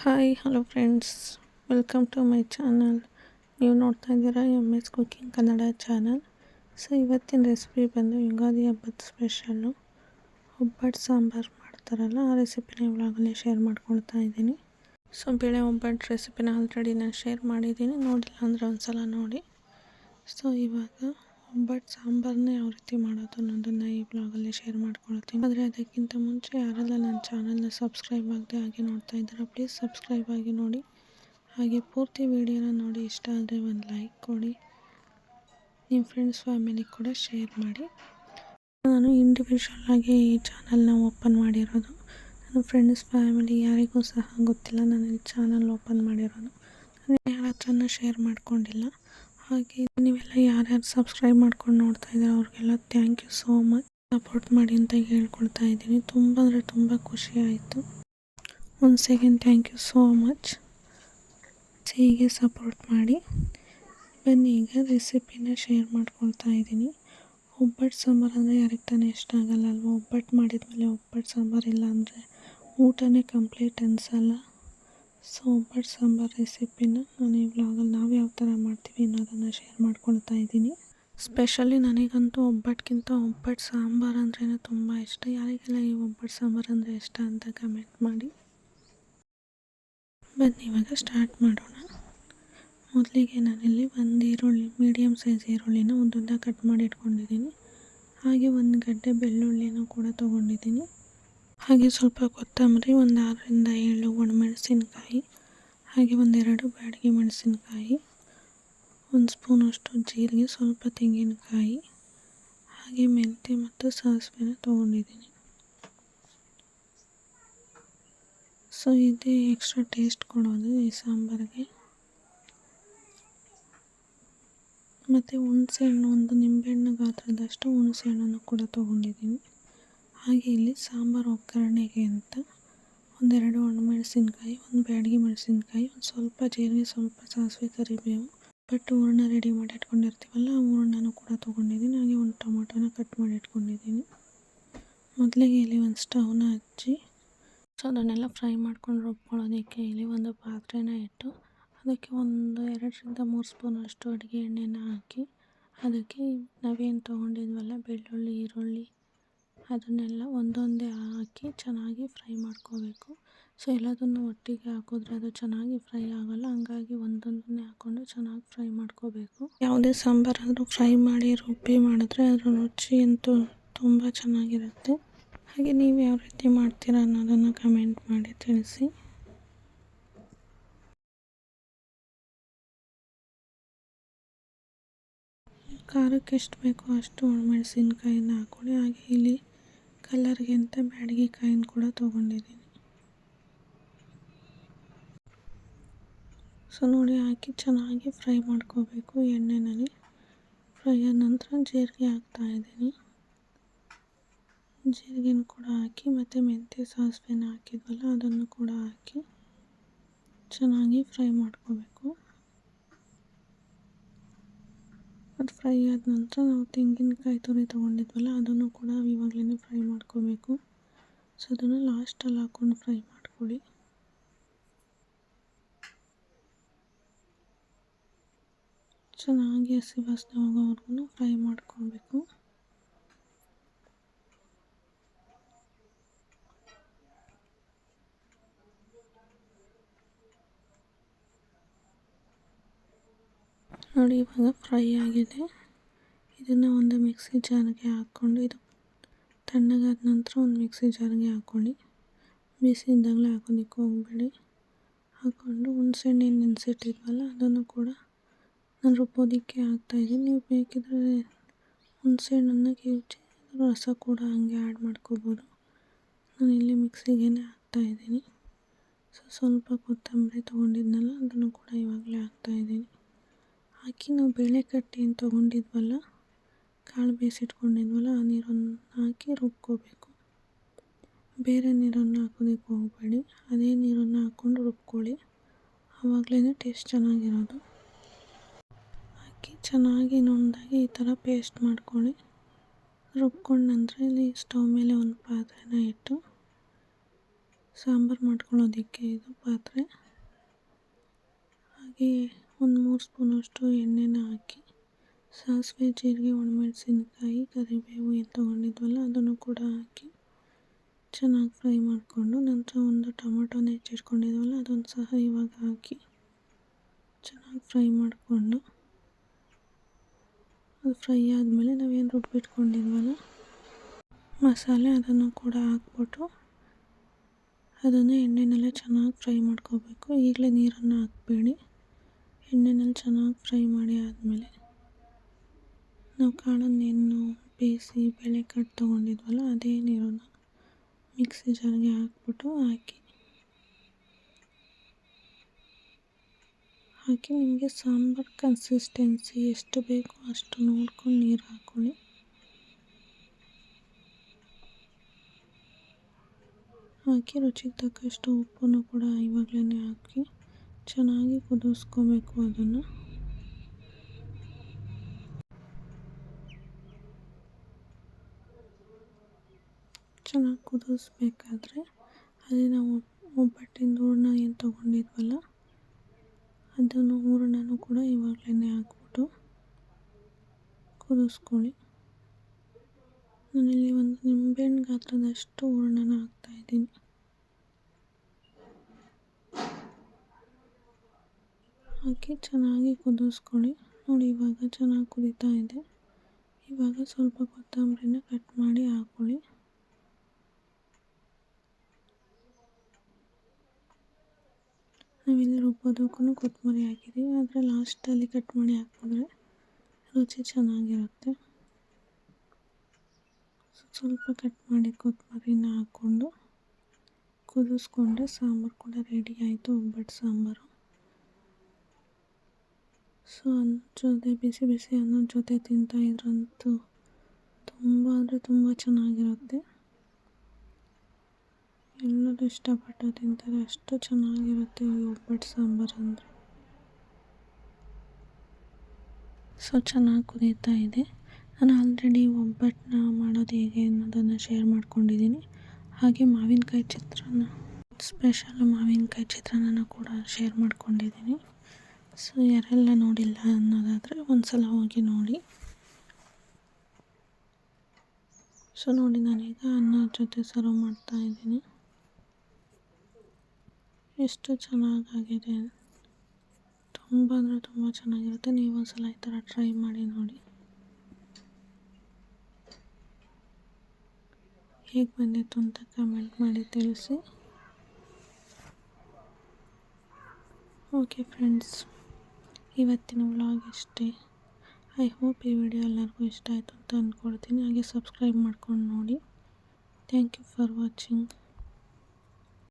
Hi hello friends welcome to my channel ನೀವು ನೋಡ್ತಾ ಇದ್ದೀರಾ M S cooking Kannada channel so ಇವತ್ತಿನ recipe ಬಂದು ಯುಗಾದಿ ಹಬ್ಬದ ಸ್ಪೆಷಲ್ಲು ಒಬ್ಬಟ್ಟು ಸಾಂಬಾರು ಮಾಡ್ತಾರಲ್ಲ, ಆ ರೆಸಿಪಿನ ಇವಾಗಲೇ ಶೇರ್ ಮಾಡ್ಕೊಳ್ತಾ ಇದ್ದೀನಿ. ಸೊ ಬೇಳೆ ಒಬ್ಬಟ್ಟು ರೆಸಿಪಿನ ಆಲ್ರೆಡಿ ನಾನು ಶೇರ್ ಮಾಡಿದ್ದೀನಿ. ನೋಡಿಲ್ಲ ಅಂದರೆ ಒಂದು ಸಲ ನೋಡಿ. ಸೊ ಇವಾಗ ಒಬ್ಬಟ್ಟು ಸಾಂಬಾರನ್ನ ಯಾವ ರೀತಿ ಮಾಡೋದು ಅನ್ನೋದನ್ನು ಈ ಬ್ಲಾಗಲ್ಲಿ ಶೇರ್ ಮಾಡ್ಕೊಳ್ತೀನಿ ಆದರೆ ಅದಕ್ಕಿಂತ ಮುಂಚೆ ಯಾರೆಲ್ಲ ನನ್ನ ಚಾನಲ್ನ ಸಬ್ಸ್ಕ್ರೈಬ್ ಆಗದೆ ಹಾಗೆ ನೋಡ್ತಾ ಇದ್ದಾರೆ ಪ್ಲೀಸ್ ಸಬ್ಸ್ಕ್ರೈಬ್ ಆಗಿ ನೋಡಿ. ಹಾಗೆ ಪೂರ್ತಿ ವಿಡಿಯೋನ ನೋಡಿ. ಇಷ್ಟ ಆದರೆ ಒಂದು ಲೈಕ್ ಕೊಡಿ. ನಿಮ್ಮ ಫ್ರೆಂಡ್ಸ್ ಫ್ಯಾಮಿಲಿ ಕೂಡ ಶೇರ್ ಮಾಡಿ. ನಾನು ಇಂಡಿವಿಜುವಲ್ ಆಗಿ ಈ ಚಾನಲ್ನ ಓಪನ್ ಮಾಡಿರೋದು. ನನ್ನ ಫ್ರೆಂಡ್ಸ್ ಫ್ಯಾಮಿಲಿ ಯಾರಿಗೂ ಸಹ ಗೊತ್ತಿಲ್ಲ. ನಾನು ಈ ಚಾನಲ್ ಓಪನ್ ಮಾಡಿರೋದು. ನಾನು ಯಾರ ಹತ್ರನೂ ಶೇರ್ ಮಾಡ್ಕೊಂಡಿಲ್ಲ. ಹಾಗೆ ನೀವೆಲ್ಲ ಯಾರ್ಯಾರು ಸಬ್ಸ್ಕ್ರೈಬ್ ಮಾಡ್ಕೊಂಡು ನೋಡ್ತಾ ಇದ್ದಾರೆ ಅವ್ರಿಗೆಲ್ಲ thank you so much support ಮಾಡಿ ಅಂತ ಹೇಳ್ಕೊಳ್ತಾ ಇದ್ದೀನಿ. ತುಂಬ ಅಂದರೆ ತುಂಬ ಖುಷಿ ಆಯಿತು. ಒಂದು second thank you so much ಹೀಗೆ ಸಪೋರ್ಟ್ ಮಾಡಿ. ಬನ್ನಿ ಈಗ ರೆಸಿಪಿನ ಶೇರ್ ಮಾಡ್ಕೊಳ್ತಾ ಇದ್ದೀನಿ. ಒಬ್ಬಟ್ಟು ಸಾಂಬಾರು ಅಂದರೆ ಯಾರಿಗೆ ತಾನೇ ಇಷ್ಟ ಆಗಲ್ಲ ಅಲ್ವಾ? ಒಬ್ಬಟ್ಟು ಮಾಡಿದ ಮೇಲೆ ಒಬ್ಬಟ್ಟು ಸಾಂಬಾರು ಇಲ್ಲ ಅಂದರೆ ಊಟನೇ ಕಂಪ್ಲೀಟ್ ಅನಿಸಲ್ಲ. ಸೊ ಒಬ್ಬಟ್ಟು ಸಾಂಬಾರು ರೆಸಿಪಿನ ನಾನು ಈ ವ್ಲಾಗಲ್ಲಿ ನಾವು ಯಾವ ಥರ ಮಾಡ್ತೀವಿ ಅನ್ನೋದನ್ನು ಶೇರ್ ಮಾಡ್ಕೊಳ್ತಾ ಇದ್ದೀನಿ. ಸ್ಪೆಷಲಿ ನನಗಂತೂ ಒಬ್ಬಟ್ಟಿಗಿಂತ ಒಬ್ಬಟ್ಟು ಸಾಂಬಾರು ಅಂದ್ರೇ ತುಂಬ ಇಷ್ಟ. ಯಾರಿಗೆಲ್ಲ ಈ ಒಬ್ಬಟ್ಟು ಸಾಂಬಾರು ಅಂದರೆ ಇಷ್ಟ ಅಂತ ಕಮೆಂಟ್ ಮಾಡಿ. ಬನ್ನಿ, ಇವಾಗ ಸ್ಟಾರ್ಟ್ ಮಾಡೋಣ. ಮೊದಲಿಗೆ ನಾನಿಲ್ಲಿ ಒಂದು ಈರುಳ್ಳಿ ಮೀಡಿಯಮ್ ಸೈಜ್ ಈರುಳ್ಳಿನ ಒಂದುದ್ದ ಕಟ್ ಮಾಡಿ ಇಟ್ಕೊಂಡಿದ್ದೀನಿ. ಹಾಗೆ ಒಂದು ಗಡ್ಡೆ ಬೆಳ್ಳುಳ್ಳಿನೂ ಕೂಡ ತೊಗೊಂಡಿದ್ದೀನಿ. ಹಾಗೆ ಸ್ವಲ್ಪ ಕೊತ್ತಂಬರಿ, ಒಂದು ಆರರಿಂದ ಏಳು ಒಣಮೆಣಸಿನ್ಕಾಯಿ, ಹಾಗೆ ಒಂದೆರಡು ಬ್ಯಾಡಗಿ ಮೆಣಸಿನಕಾಯಿ, ಒಂದು ಸ್ಪೂನಷ್ಟು ಜೀರಿಗೆ, ಸ್ವಲ್ಪ ತೆಂಗಿನಕಾಯಿ, ಹಾಗೆ ಮೆಂತ್ಯ ಮತ್ತು ಸಾಸಿವೆನ ತೊಗೊಂಡಿದ್ದೀನಿ. ಸೊ ಇದೇ ಎಕ್ಸ್ಟ್ರಾ ಟೇಸ್ಟ್ ಕೊಡೋದು ಈ ಸಾಂಬಾರಿಗೆ. ಮತ್ತು ಹುಣಸೆಹಣ್ಣು ಒಂದು ನಿಂಬೆಹಣ್ಣು ಗಾತ್ರದಷ್ಟು ಹುಣಸೆಹಣ್ಣನ್ನು ಕೂಡ ತೊಗೊಂಡಿದ್ದೀನಿ. ಹಾಗೆ ಇಲ್ಲಿ ಸಾಂಬಾರು ಒಗ್ಗರಣೆಗೆ ಅಂತ ಒಂದೆರಡು ಒಣಮೆಣಸಿನ್ಕಾಯಿ, ಒಂದು ಬ್ಯಾಡಗಿ ಮೆಣಸಿನ್ಕಾಯಿ, ಒಂದು ಸ್ವಲ್ಪ ಜೀರಿಗೆ, ಸ್ವಲ್ಪ ಸಾಸಿವೆ ಕರಿಬೇವು. ಬಟ್ ಹೂರಣ ರೆಡಿ ಮಾಡಿ ಇಟ್ಕೊಂಡಿರ್ತೀವಲ್ಲ, ಆ ಹೂರಣನೂ ಕೂಡ ತೊಗೊಂಡಿದ್ದೀನಿ. ಹಾಗೆ ಒಂದು ಟೊಮೊಟೊನ ಕಟ್ ಮಾಡಿ ಇಟ್ಕೊಂಡಿದ್ದೀನಿ. ಮೊದಲಿಗೆ ಇಲ್ಲಿ ಒಂದು ಸ್ಟವ್ನ ಹಚ್ಚಿ, ಸೊ ಅದನ್ನೆಲ್ಲ ಫ್ರೈ ಮಾಡ್ಕೊಂಡು ರುಬ್ಕೊಳ್ಳೋದಕ್ಕೆ ಇಲ್ಲಿ ಒಂದು ಪಾತ್ರೆನ ಇಟ್ಟು, ಅದಕ್ಕೆ ಒಂದು ಎರಡರಿಂದ ಮೂರು ಸ್ಪೂನ್ ಅಷ್ಟು ಅಡುಗೆ ಎಣ್ಣೆನ ಹಾಕಿ, ಅದಕ್ಕೆ ನಾವೇನು ತೊಗೊಂಡಿದ್ವಲ್ಲ, ಬೆಳ್ಳುಳ್ಳಿ, ಈರುಳ್ಳಿ ಅದನ್ನೆಲ್ಲ ಒಂದೊಂದೇ ಹಾಕಿ ಚೆನ್ನಾಗಿ ಫ್ರೈ ಮಾಡ್ಕೋಬೇಕು. ಸೊ, ಎಲ್ಲದನ್ನು ಒಟ್ಟಿಗೆ ಹಾಕಿದ್ರೆ ಅದು ಚೆನ್ನಾಗಿ ಫ್ರೈ ಆಗೋಲ್ಲ. ಹಂಗಾಗಿ ಒಂದೊಂದನ್ನೇ ಹಾಕ್ಕೊಂಡು ಚೆನ್ನಾಗಿ ಫ್ರೈ ಮಾಡ್ಕೋಬೇಕು. ಯಾವುದೇ ಸಾಂಬಾರಾದರೂ ಫ್ರೈ ಮಾಡಿ ರುಬ್ಬಿ ಮಾಡಿದ್ರೆ ಅದರ ರುಚಿ ಅಂತೂ ತುಂಬ ಚೆನ್ನಾಗಿರುತ್ತೆ. ಹಾಗೆ ನೀವು ಯಾವ ರೀತಿ ಮಾಡ್ತೀರಾ ಅನ್ನೋದನ್ನು ಕಮೆಂಟ್ ಮಾಡಿ ತಿಳಿಸಿ. ಖಾರಕ್ಕೆ ಎಷ್ಟು ಬೇಕೋ ಅಷ್ಟು ಒಣಮೆಣಸಿನ್ಕಾಯಿನ ಹಾಕ್ಕೊಳ್ಳಿ. ಹಾಗೆ ಇಲ್ಲಿ ಕಲರ್ಗೆ ಅಂತ ಬ್ಯಾಡಗಿ ಕಾಯಿನ ಕೂಡ ತೊಗೊಂಡಿದ್ದೀನಿ ಸೊ ನೋಡಿ, ಹಾಕಿ ಚೆನ್ನಾಗಿ ಫ್ರೈ ಮಾಡ್ಕೋಬೇಕು ಎಣ್ಣೆನಲ್ಲಿ. ಫ್ರೈ ಆದ ನಂತರ ಜೀರಿಗೆ ಹಾಕ್ತಾ ಇದ್ದೀನಿ. ಜೀರಿಗೆನ ಕೂಡ ಹಾಕಿ, ಮತ್ತು ಮೆಂತ್ಯ ಸಾಸಿವೆನ ಹಾಕಿದ್ವಲ್ಲ, ಅದನ್ನು ಕೂಡ ಹಾಕಿ ಚೆನ್ನಾಗಿ ಫ್ರೈ ಮಾಡ್ಕೋಬೇಕು. ಅದು ಫ್ರೈ ಆದ ನಂತರ ನಾವು ತೆಂಗಿನಕಾಯಿ ತುರಿ ತೊಗೊಂಡಿದ್ವಲ್ಲ, ಅದನ್ನು ಕೂಡ ಇವಾಗಲೇ ಫ್ರೈ ಮಾಡ್ಕೋಬೇಕು. ಸೊ ಅದನ್ನು ಲಾಸ್ಟಲ್ಲಿ ಹಾಕ್ಕೊಂಡು ಫ್ರೈ ಮಾಡ್ಕೊಳ್ಳಿ. ಚೆನ್ನಾಗಿ ಹಸಿ ವಾಸನೆ ಹೋಗೋವರೆಗೂ ಫ್ರೈ ಮಾಡ್ಕೊಳ್ಬೇಕು ನೋಡಿ, ಇವಾಗ ಫ್ರೈ ಆಗಿದೆ. ಇದನ್ನು ಒಂದು ಮಿಕ್ಸಿ ಜಾರ್ಗೆ ಹಾಕ್ಕೊಂಡು, ಇದು ತಣ್ಣಗಾದ ನಂತರ ಒಂದು ಮಿಕ್ಸಿ ಜಾರ್ಗೆ ಹಾಕ್ಕೊಳ್ಳಿ. ಬಿಸಿ ಇದ್ದಾಗಲೇ ಹಾಕೋದಕ್ಕೆ ಹೋಗಬೇಡಿ. ಹಾಕ್ಕೊಂಡು ಹುಣ್ಸೆಹಣ್ಣು ನೆನೆಸಿಟ್ಟಿದ್ವಲ್ಲ, ಅದನ್ನು ಕೂಡ ನಾನು ರುಬ್ಬೋದಕ್ಕೆ ಹಾಕ್ತಾಯಿದ್ದೀನಿ ನೀವು ಬೇಕಿದ್ರೆ ಹುಣಸೆಹಣ್ಣನ್ನು ಕಿವುಚಿ ರಸ ಕೂಡ ಹಾಗೆ ಆ್ಯಡ್ ಮಾಡ್ಕೋಬೋದು. ನಾನು ಇಲ್ಲಿ ಮಿಕ್ಸಿಗೆ ಹಾಕ್ತಾಯಿದ್ದೀನಿ ಸೊ, ಸ್ವಲ್ಪ ಕೊತ್ತಂಬರಿ ತೊಗೊಂಡಿದ್ನಲ್ಲ, ಅದನ್ನು ಕೂಡ ಇವಾಗಲೇ ಹಾಕ್ತಾಯಿದ್ದೀನಿ ಹಾಕಿ ನಾವು ಬೇಳೆ ಕಟ್ಟಿ ಏನು ತೊಗೊಂಡಿದ್ವಲ್ಲ, ಕಾಳು ಬೇಯಿಸಿಟ್ಕೊಂಡಿದ್ವಲ್ಲ ಆ ನೀರನ್ನು ಹಾಕಿ ರುಬ್ಕೋಬೇಕು. ಬೇರೆ ನೀರನ್ನು ಹಾಕೋದಕ್ಕೆ ಹೋಗಬೇಡಿ. ಅದೇ ನೀರನ್ನು ಹಾಕ್ಕೊಂಡು ರುಬ್ಕೊಳ್ಳಿ. ಆವಾಗಲೇ ಟೇಸ್ಟ್ ಚೆನ್ನಾಗಿರೋದು. ಹಾಕಿ ಚೆನ್ನಾಗಿ ನೊಂದಾಗಿ ಈ ಥರ ಪೇಸ್ಟ್ ಮಾಡ್ಕೊಳ್ಳಿ. ರುಬ್ಕೊಂಡ ನಂತರ ಇಲ್ಲಿ ಸ್ಟವ್ ಮೇಲೆ ಒಂದು ಪಾತ್ರೆನ ಇಟ್ಟು ಸಾಂಬಾರು ಮಾಡ್ಕೊಳ್ಳೋದಕ್ಕೆ ಇದು ಪಾತ್ರೆ. ಹಾಗೆ ಒಂದು ಮೂರು ಸ್ಪೂನಷ್ಟು ಎಣ್ಣೆನ ಹಾಕಿ. ಸಾಸಿವೆ, ಜೀರಿಗೆ, ಒಣಮೆಣಸಿನ್ಕಾಯಿ, ಕರಿಬೇವು ಏನು ತೊಗೊಂಡಿದ್ವಲ್ಲ ಅದನ್ನು ಕೂಡ ಹಾಕಿ ಚೆನ್ನಾಗಿ ಫ್ರೈ ಮಾಡಿಕೊಂಡು ನಂತರ ಒಂದು ಟೊಮೆಟೊನ ಹೆಚ್ಚಿಟ್ಕೊಂಡಿದ್ವಲ್ಲ ಅದೊಂದು ಸಹ ಇವಾಗ ಹಾಕಿ ಚೆನ್ನಾಗಿ ಫ್ರೈ ಮಾಡಿಕೊಂಡು ಅದು ಫ್ರೈ ಆದಮೇಲೆ ನಾವೇನು ರುಬ್ಬಿಟ್ಕೊಂಡಿದ್ವಲ್ಲ ಮಸಾಲೆ ಅದನ್ನು ಕೂಡ ಹಾಕ್ಬಿಟ್ಟು ಅದನ್ನು ಎಣ್ಣೆನಲ್ಲೇ ಚೆನ್ನಾಗಿ ಫ್ರೈ ಮಾಡ್ಕೋಬೇಕು. ಈಗಲೇ ನೀರನ್ನು ಹಾಕಬೇಡಿ. ಎಣ್ಣೆನಲ್ಲಿ ಚೆನ್ನಾಗಿ ಫ್ರೈ ಮಾಡಿ ಆದಮೇಲೆ ನಾವು ಕಾಳನ್ನೇನು ಬೇಯಿಸಿ ಬೇಳೆ ಕಟ್ ತೊಗೊಂಡಿದ್ವಲ್ಲ ಅದೇ ನೀರನ್ನು ಮಿಕ್ಸಿ ಜಾರಿಗೆ ಹಾಕ್ಬಿಟ್ಟು ಹಾಕಿ. ಹಾಕಿ ನಿಮಗೆ ಸಾಂಬಾರು ಕನ್ಸಿಸ್ಟೆನ್ಸಿ ಎಷ್ಟು ಬೇಕೋ ಅಷ್ಟು ನೋಡ್ಕೊಂಡು ನೀರು ಹಾಕ್ಕೊಳ್ಳಿ ಹಾಕಿ ರುಚಿಗೆ ತಕ್ಕಷ್ಟು ಉಪ್ಪನ್ನು ಕೂಡ ಇವಾಗಲೇ ಹಾಕಿ. ಚೆನ್ನಾಗಿ ಕುದಿಸ್ಕೋಬೇಕು ಅದನ್ನು. ಚೆನ್ನಾಗಿ ಕುದಿಸ್ಬೇಕಾದ್ರೆ ಅಲ್ಲಿ ನಾವು ಒಬ್ಬಟ್ಟಿನ ಹೂರ್ಣ ಏನು ತೊಗೊಂಡಿದ್ವಲ್ಲ, ಅದನ್ನು ಹೂರಣನೂ ಕೂಡ ಇವಾಗಲೇ ಹಾಕ್ಬಿಟ್ಟು ಕುದಿಸ್ಕೊಳ್ಳಿ. ನಾನಿಲ್ಲಿ ಒಂದು ನಿಂಬೆಹಣ್ಣು ಗಾತ್ರದಷ್ಟು ಹೂರಣನ ಹಾಕ್ತಾಯಿದ್ದೀನಿ ಹಾಕಿ ಚೆನ್ನಾಗಿ ಕುದಿಸ್ಕೊಳ್ಳಿ. ನೋಡಿ, ಇವಾಗ ಚೆನ್ನಾಗಿ ಕುದಿತಾ ಇದೆ. ಇವಾಗ ಸ್ವಲ್ಪ ಕೊತ್ತಂಬರಿನ ಕಟ್ ಮಾಡಿ ಹಾಕ್ಕೊಳ್ಳಿ ನಾವಿಲ್ಲಿ ರುಬ್ಬೋದಕ್ಕೂ ಕೊತ್ತಂಬರಿ ಹಾಕಿದ್ದೀವಿ ಆದರೆ ಲಾಸ್ಟಲ್ಲಿ ಕಟ್ ಮಾಡಿ ಹಾಕಿದ್ರೆ ರುಚಿ ಚೆನ್ನಾಗಿರುತ್ತೆ. ಸ್ವಲ್ಪ ಕಟ್ ಮಾಡಿ ಕೊತ್ತಂಬರಿನ ಹಾಕ್ಕೊಂಡು ಕುದಿಸ್ಕೊಂಡ್ರೆ ಸಾಂಬಾರು ಕೂಡ ರೆಡಿ ಆಯಿತು. ಒಬ್ಬಟ್ಟು ಸಾಂಬಾರು. ಸೊ ಅದ್ರ ಜೊತೆ ಬಿಸಿ ಬಿಸಿ ಅನ್ನದ ಜೊತೆ ತಿಂತಾಯಿದ್ರಂತೂ ತುಂಬ ಅಂದರೆ ತುಂಬ ಚೆನ್ನಾಗಿರುತ್ತೆ. ಎಲ್ಲರೂ ಇಷ್ಟಪಟ್ಟು ತಿಂತಾರೆ, ಅಷ್ಟು ಚೆನ್ನಾಗಿರುತ್ತೆ ಒಬ್ಬಟ್ಟು ಸಾಂಬಾರು ಅಂದರೆ. ಸೊ ಚೆನ್ನಾಗಿ ಕುದೀತಾ ಇದೆ. ನಾನು ಆಲ್ರೆಡಿ ಒಬ್ಬಟ್ಟನ್ನ ಮಾಡೋದು ಹೇಗೆ ಅನ್ನೋದನ್ನು ಶೇರ್ ಮಾಡ್ಕೊಂಡಿದ್ದೀನಿ. ಹಾಗೆ ಮಾವಿನಕಾಯಿ ಚಿತ್ರಾನ್ನ ಸ್ಪೆಷಲ್ ಮಾವಿನಕಾಯಿ ಚಿತ್ರಾನ್ನ ಕೂಡ ಶೇರ್ ಮಾಡ್ಕೊಂಡಿದ್ದೀನಿ. ಸೊ ಯಾರೆಲ್ಲ ನೋಡಿಲ್ಲ ಅನ್ನೋದಾದರೆ ಒಂದು ಸಲ ಹೋಗಿ ನೋಡಿ. ಸೊ ನೋಡಿ ನಾನೀಗ ಅನ್ನ ಜೊತೆ ಸರ್ವ್ ಮಾಡ್ತಾ ಇದ್ದೀನಿ. ಎಷ್ಟು ಚೆನ್ನಾಗಾಗಿದೆ. ತುಂಬ ಅಂದರೆ ತುಂಬ ಚೆನ್ನಾಗಿರುತ್ತೆ. ನೀವು ಒಂದ್ಸಲ ಈ ಥರ ಟ್ರೈ ಮಾಡಿ ನೋಡಿ. ಹೇಗೆ ಬಂದಿತ್ತು ಅಂತ ಕಮೆಂಟ್ ಮಾಡಿ ತಿಳಿಸಿ. Okay friends. ಇವತ್ತಿನ ವ್ಲಾಗ್ ಇಷ್ಟೇ ಐ ಹೋಪ್ ಈ ವಿಡಿಯೋ ಎಲ್ಲರಿಗೂ ಇಷ್ಟ ಆಯಿತು ಅಂತ ಅಂದ್ಕೊಳ್ತೀನಿ ಹಾಗೆ ಸಬ್ಸ್ಕ್ರೈಬ್ ಮಾಡ್ಕೊಂಡು ನೋಡಿ. Thank you for watching